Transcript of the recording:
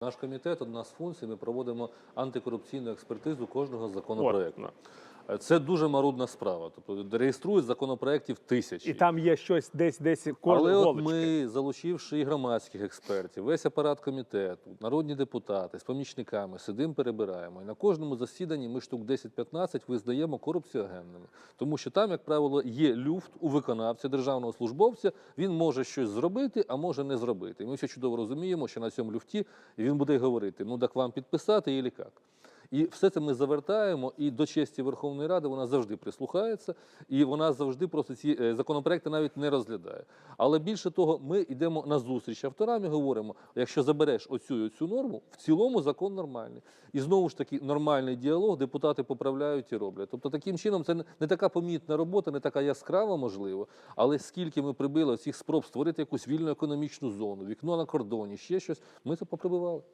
Наш комітет, одна з функцій, ми проводимо антикорупційну експертизу кожного законопроекту. Це дуже марудна справа. Тобто реєструють законопроєктів тисячі. І там є щось десь десь кожен Але от ми, залучивши і громадських експертів, весь апарат комітету, народні депутати з помічниками, сидимо, перебираємо. І на кожному засіданні ми штук 10-15 визнаємо корупціогенними. Тому що там, як правило, є люфт у виконавця, державного службовця. Він може щось зробити, а може не зробити. І ми всі чудово розуміємо, що на цьому люфті він буде говорити: ну так вам підписати і як. І все це ми завертаємо, і до честі Верховної Ради вона завжди прислухається, і вона завжди просто ці е, законопроекти навіть не розглядає. Але більше того, ми йдемо на зустріч авторам і говоримо: якщо забереш оцю і оцю норму, в цілому закон нормальний. І знову ж таки нормальний діалог, депутати поправляють і роблять. Тобто, таким чином, це не- така помітна робота, не така яскрава, можливо, але скільки ми прибили цих спроб створити якусь вільну економічну зону, вікно на кордоні, ще щось, ми це поприбивали.